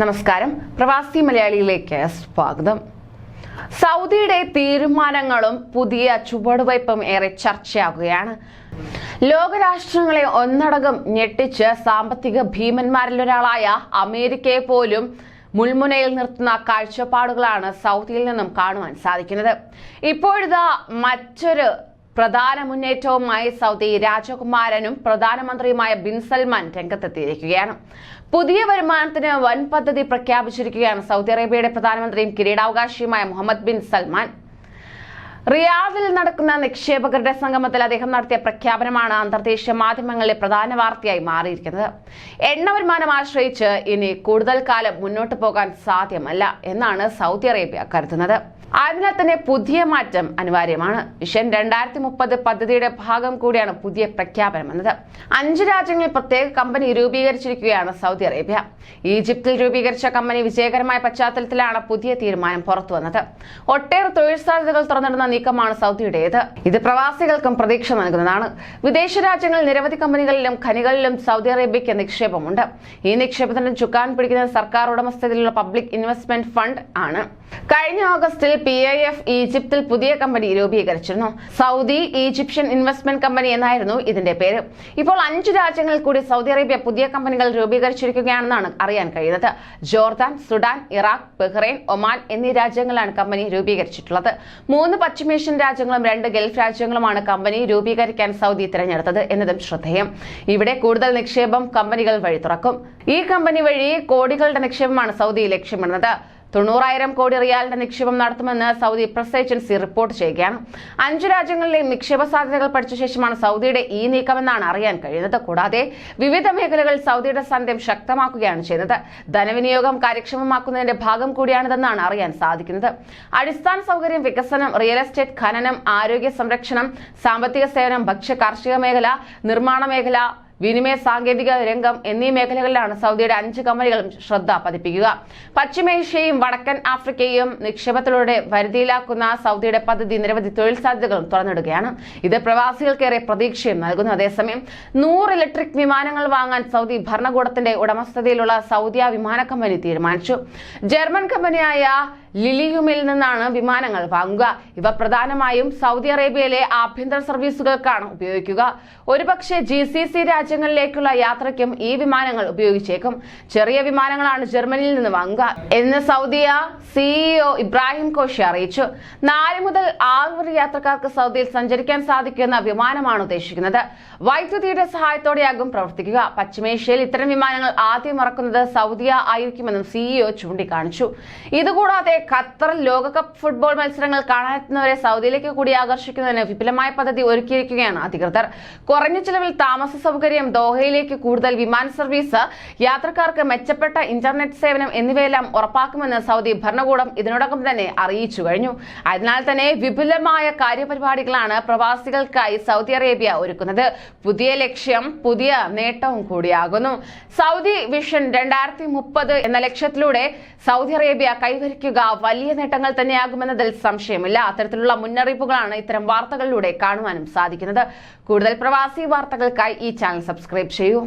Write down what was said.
നമസ്കാരം. പ്രവാസി മലയാളിയിലേക്ക് സ്വാഗതം. സൗദിയുടെ തീരുമാനങ്ങളും പുതിയ ചുവടുവയ്പും ഏറെ ചർച്ചയാകുകയാണ് ലോകരാഷ്ട്രങ്ങളെ ഒന്നടങ്കം ഞെട്ടിച്ച് സാമ്പത്തിക ഭീമന്മാരിൽ ഒരാളായ അമേരിക്കയെ പോലും മുൾമുനയിൽ നിർത്തുന്ന കാഴ്ചപ്പാടുകളാണ് സൗദിയിൽ നിന്നും കാണുവാൻ സാധിക്കുന്നത്. ഇപ്പോഴിതാ മറ്റൊരു പ്രധാന മുന്നേറ്റവുമായി സൗദി രാജകുമാരനും പ്രധാനമന്ത്രിയുമായ ബിൻ സൽമാൻ രംഗത്തെത്തിയിരിക്കുകയാണ്. പുതിയ വരുമാനത്തിന് വൻ പദ്ധതി പ്രഖ്യാപിച്ചിരിക്കുകയാണ് സൗദി അറേബ്യയുടെ പ്രധാനമന്ത്രിയും കിരീടാവകാശിയുമായ മുഹമ്മദ് ബിൻ സൽമാൻ. റിയാദിൽ നടക്കുന്ന നിക്ഷേപകരുടെ സംഗമത്തിൽ അദ്ദേഹം നടത്തിയ പ്രഖ്യാപനമാണ് അന്തർദേശീയ മാധ്യമങ്ങളിലെ പ്രധാന വാർത്തയായി മാറിയിരിക്കുന്നത്. എണ്ണ വരുമാനം ആശ്രയിച്ച് ഇനി കൂടുതൽ കാലം മുന്നോട്ട് പോകാൻ സാധ്യമല്ല എന്നാണ് സൗദി അറേബ്യ കരുതുന്നത്. അതിനാൽ തന്നെ പുതിയ മാറ്റം അനിവാര്യമാണ്. മിഷൻ രണ്ടായിരത്തി മുപ്പത് പദ്ധതിയുടെ ഭാഗം കൂടിയാണ് പുതിയ പ്രഖ്യാപനം എന്നത്. അഞ്ച് രാജ്യങ്ങളിൽ പ്രത്യേക കമ്പനി രൂപീകരിച്ചിരിക്കുകയാണ് സൗദി അറേബ്യ. ഈജിപ്തിൽ രൂപീകരിച്ച കമ്പനി വിജയകരമായ പശ്ചാത്തലത്തിലാണ് പുതിയ തീരുമാനം പുറത്തു വന്നത്. ഒട്ടേറെ തൊഴിൽ സാധ്യതകൾ തുറന്നിടുന്ന നീക്കമാണ് സൗദിയുടേത്. ഇത് പ്രവാസികൾക്കും പ്രതീക്ഷ നൽകുന്നതാണ്. വിദേശ രാജ്യങ്ങളിൽ നിരവധി കമ്പനികളിലും ഖനികളിലും സൗദി അറേബ്യയ്ക്ക് നിക്ഷേപമുണ്ട്. ഈ നിക്ഷേപത്തിന് ചുക്കാൻ പിടിക്കുന്ന സർക്കാർ ഉടമസ്ഥതയിലുള്ള പബ്ലിക് ഇൻവെസ്റ്റ്മെന്റ് ഫണ്ട് ആണ്. കഴിഞ്ഞ ഓഗസ്റ്റിൽ പി ഐ എഫ് ഈജിപ്തിൽ പുതിയ കമ്പനി രൂപീകരിച്ചിരുന്നു. സൗദി ഈജിപ്ഷ്യൻ ഇൻവെസ്റ്റ്മെന്റ് കമ്പനി എന്നായിരുന്നു ഇതിന്റെ പേര്. ഇപ്പോൾ അഞ്ച് രാജ്യങ്ങളിൽ കൂടി സൗദി അറേബ്യ പുതിയ കമ്പനികൾ രൂപീകരിച്ചിരിക്കുകയാണെന്നാണ് അറിയാൻ കഴിയുന്നത്. Jordan Sudan Iraq Bahrain Oman എന്നീ രാജ്യങ്ങളാണ് കമ്പനി രൂപീകരിച്ചിട്ടുള്ളത്. മൂന്ന് പശ്ചിമേഷ്യൻ രാജ്യങ്ങളും രണ്ട് ഗൾഫ് രാജ്യങ്ങളുമാണ് കമ്പനി രൂപീകരിക്കാൻ സൗദി തിരഞ്ഞെടുത്തത് എന്നതും ശ്രദ്ധേയം. ഇവിടെ കൂടുതൽ നിക്ഷേപം കമ്പനികൾ വഴി തുറക്കും. ഈ കമ്പനി വഴി കോടികളുടെ നിക്ഷേപമാണ് സൗദി ലക്ഷ്യമിടുന്നത്. തൊണ്ണൂറായിരം കോടി റിയാലിന്റെ നിക്ഷേപം നടത്തുമെന്ന് സൗദി പ്രസ് ഏജൻസി റിപ്പോർട്ട് ചെയ്യുകയാണ്. അഞ്ചു രാജ്യങ്ങളിലെ നിക്ഷേപ സാധ്യതകൾ പഠിച്ച ശേഷമാണ് സൗദിയുടെ ഈ നീക്കമെന്നാണ് അറിയാൻ കഴിയുന്നത്. കൂടാതെ വിവിധ മേഖലകളിൽ സൗദിയുടെ സാന്നിധ്യം ശക്തമാക്കുകയാണ് ചെയ്യുന്നത് ധനവിനിയോഗം കാര്യക്ഷമമാക്കുന്നതിന്റെ ഭാഗം കൂടിയാണിതെന്നാണ് അറിയാൻ സാധിക്കുന്നത്. അടിസ്ഥാന സൗകര്യം വികസനം റിയൽ എസ്റ്റേറ്റ് ഖനനം ആരോഗ്യ സംരക്ഷണം സാമ്പത്തിക സേവനം ഭക്ഷ്യ കാർഷിക മേഖല നിർമ്മാണ മേഖല വിനിമയ സാങ്കേതിക രംഗം എന്നീ മേഖലകളിലാണ് സൗദിയുടെ അഞ്ച് കമ്പനികളും ശ്രദ്ധ പതിപ്പിക്കുക. പശ്ചിമേഷ്യയും വടക്കൻ ആഫ്രിക്കയും നിക്ഷേപത്തിലൂടെ വരുതിയിലാക്കുന്ന സൗദിയുടെ പദ്ധതി നിരവധി തൊഴിൽ സാധ്യതകളും തുറന്നിടുകയാണ്. ഇത് പ്രവാസികൾക്കേറെ പ്രതീക്ഷയും നൽകുന്നു. അതേസമയം നൂറ് ഇലക്ട്രിക് വിമാനങ്ങൾ വാങ്ങാൻ സൗദി ഭരണകൂടത്തിന്റെ ഉടമസ്ഥതയിലുള്ള സൗദിയ വിമാന കമ്പനി തീരുമാനിച്ചു. ജർമ്മൻ കമ്പനിയായ ലിലിയുമിൽ നിന്നാണ് വിമാനങ്ങൾ വാങ്ങുക. ഇവ പ്രധാനമായും സൗദി അറേബ്യയിലെ ആഭ്യന്തര സർവീസുകൾക്കാണ് ഉപയോഗിക്കുക. ഒരുപക്ഷെ ജി സി സി രാജ്യങ്ങളിലേക്കുള്ള യാത്രയ്ക്കും ഈ വിമാനങ്ങൾ ഉപയോഗിച്ചേക്കും. ചെറിയ വിമാനങ്ങളാണ് ജർമ്മനിയിൽ നിന്ന് വാങ്ങുക എന്ന് സൗദിയ സിഇഒ ഇബ്രാഹിം കോഷി അറിയിച്ചു. നാല് മുതൽ ആറ് വരെ യാത്രക്കാർക്ക് സൗദിയിൽ സഞ്ചരിക്കാൻ സാധിക്കുന്ന വിമാനമാണ് ഉദ്ദേശിക്കുന്നത്. വൈദ്യുതിയുടെ സഹായത്തോടെയാകും പ്രവർത്തിക്കുക. പശ്ചിമേഷ്യയിൽ ഇത്തരം വിമാനങ്ങൾ ആദ്യം ഇറക്കുന്നത് സൗദിയ ആയിരിക്കുമെന്നും സിഇഒ ചൂണ്ടിക്കാണിച്ചു. ഇതുകൂടാതെ ഖത്തറിൽ ലോകകപ്പ് ഫുട്ബോൾ മത്സരങ്ങൾ കാണാനെത്തുന്നവരെ സൗദിയിലേക്ക് കൂടി ആകർഷിക്കുന്നതിന് വിപുലമായ പദ്ധതി ഒരുക്കിയിരിക്കുകയാണ് അധികൃതർ. കുറഞ്ഞ ചിലവിൽ താമസ സൗകര്യം ദോഹയിലേക്ക് കൂടുതൽ വിമാന സർവീസ് യാത്രക്കാർക്ക് മെച്ചപ്പെട്ട ഇന്റർനെറ്റ് സേവനം എന്നിവയെല്ലാം ഉറപ്പാക്കുമെന്ന് സൗദി ഭരണകൂടം ഇതിനോടകം തന്നെ അറിയിച്ചു കഴിഞ്ഞു. അതിനാൽ തന്നെ വിപുലമായ കാര്യപരിപാടികളാണ് പ്രവാസികൾക്കായി സൗദി അറേബ്യ ഒരുക്കുന്നത്. പുതിയ ലക്ഷ്യം പുതിയ നേട്ടവും കൂടിയാകുന്നു. സൗദി വിഷൻ രണ്ടായിരത്തി മുപ്പത് എന്ന ലക്ഷ്യത്തിലൂടെ സൗദി അറേബ്യ കൈവരിക്കുക വലിയ നേട്ടങ്ങൾ തന്നെയാകുമെന്നതിൽ സംശയമില്ല. അത്തരത്തിലുള്ള മുന്നറിയിപ്പുകളാണ് ഇത്തരം വാർത്തകളിലൂടെ കാണുവാനും സാധിക്കുന്നത്. കൂടുതൽ പ്രവാസി വാർത്തകൾക്കായി ഈ ചാനൽ സബ്സ്ക്രൈബ് ചെയ്യൂ.